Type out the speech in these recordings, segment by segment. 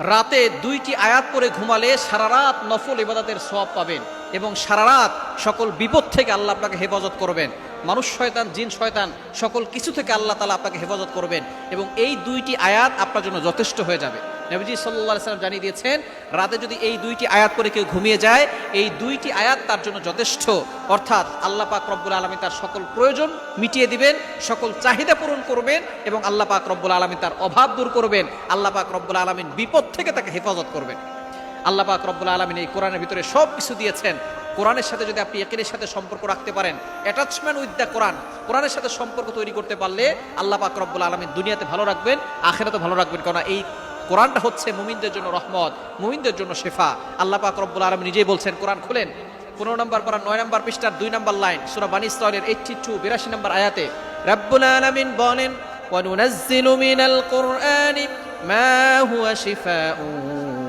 রাতে দুইটি আয়াত পরে ঘুমালে সারা রাত নফল ইবাদাতের সব পাবেন এবং সারা রাত সকল বিপদ থেকে আল্লাহ আপনাকে হেফাজত করবেন। মানুষ শয়তান, জিন শয়তান, সকল কিছু থেকে আল্লাহ তালা আপনাকে হেফাজত করবেন এবং এই দুইটি আয়াত আপনার জন্য যথেষ্ট হয়ে যাবে। নবীজি সাল্লাহ সাল্লাম জানিয়ে দিয়েছেন, রাতে যদি এই দুইটি আয়াত করে কেউ ঘুমিয়ে যায়, এই দুইটি আয়াত তার জন্য যথেষ্ট। অর্থাৎ আল্লাহ পাক রব্বুল আলমী তার সকল প্রয়োজন মিটিয়ে দিবেন, সকল চাহিদা পূরণ করবেন এবং আল্লাহ পাক রব্বুল আলমী তার অভাব দূর করবেন। আল্লাহ পাক রব্বুল আলমিন বিপদ থেকে তাকে হেফাজত করবেন। আল্লাহ পাক রব্বুল আলমিন এই কোরআনের ভিতরে সব কিছু দিয়েছেন। কোরআনের সাথে যদি আপনি একের সাথে সম্পর্ক রাখতে পারেন অ্যাটাচমেন্ট উইথ দ্য কোরআন কোরআনের সাথে সম্পর্ক তৈরি করতে পারলে আল্লাহ পাক রব্বুল আলমিন দুনিয়াতে ভালো রাখবেন, আখেরাতে ভালো রাখবেন। কেননা এই কোরআনটা হচ্ছে মুমিনদের জন্য রহমত মুমিনদের জন্য শেফা আল্লাহ পাক রব্বুল আলম নিজেই বলছেন কোরআন খুলেন পনেরো নম্বর পারা নয় নম্বর পৃষ্ঠার দুই নম্বর লাইন সুরা বানি ইসরায়েলের এইটটি টু বিরাশি নম্বর আয়াতে রব্বুল আলমিন বলেন وننزل من القرآن ما هو شفاء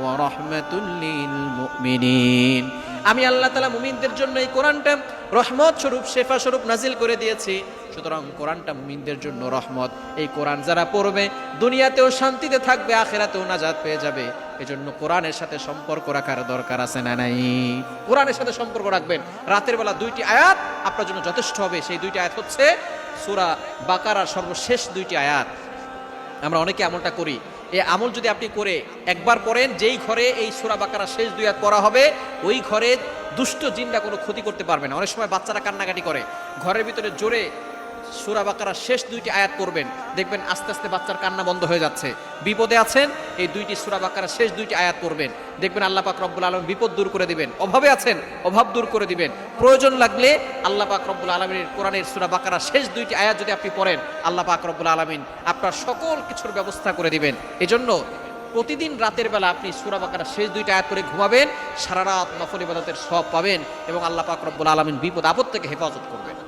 ورحمة للمؤمنين আমি আল্লাহ তালা মুমিনদের জন্য এই কোরআনটা রহমত স্বরূপ, শেফা স্বরূপ নাজিল করে দিয়েছি। সুতরাং কোরআনটা মুমিনদের জন্য রহমত। এই কোরআন যারা পড়বে, দুনিয়াতেও শান্তিতে থাকবে, আখেরাতেও নাজাত পেয়ে যাবে। এজন্য কোরআনের সাথে সম্পর্ক রাখার দরকার আছে না নাই? কোরআনের সাথে সম্পর্ক রাখবেন। রাতের বেলা দুইটি আয়াত আপনার জন্য যথেষ্ট হবে। সেই দুইটি আয়াত হচ্ছে সুরা বাকারার সর্বশেষ দুইটি আয়াত। আমরা অনেকে এমনটা করি। এই আমল যদি আপনি করে একবার করেন যেই ঘরে এই সুরা বাকারা শেষ দুই আয়াত পড়া হবে, ওই ঘরে দুষ্ট জিনরা কোনো ক্ষতি করতে পারবে না। অনেক সময় বাচ্চারা কান্নাকাটি করে। ঘরের ভিতরে জোরে সুরা বাকারা শেষ দুইটি আয়াত করবেন দেখবেন আস্তে আস্তে বাচ্চার কান্না বন্ধ হয়ে যাচ্ছে। বিপদে আছেন এই দুইটি সুরা বাকারা শেষ দুইটি আয়াত করবেন দেখবেন আল্লাহ পাক রব্বুল আলম বিপদ দূর করে দিবেন। অভাবে আছেন, অভাব দূর করে দিবেন। প্রয়োজন লাগলে আল্লাহ পাক রব্বুল আলমীর কোরআনের সুরা বাকারা শেষ দুইটি আয়াত যদি আপনি পড়েন, আল্লাহ পাক রব্বুল আলমিন আপনার সকল কিছুর ব্যবস্থা করে দিবেন। এজন্য প্রতিদিন রাতের বেলা আপনি সুরা বাকারা শেষ দুইটা আয়াত করে ঘুমাবেন সারা রাত নফল ইবাদতের সব পাবেন এবং আল্লাহ পাক রব্বুল আলমিন বিপদ আপদ থেকে হেফাজত করবেন।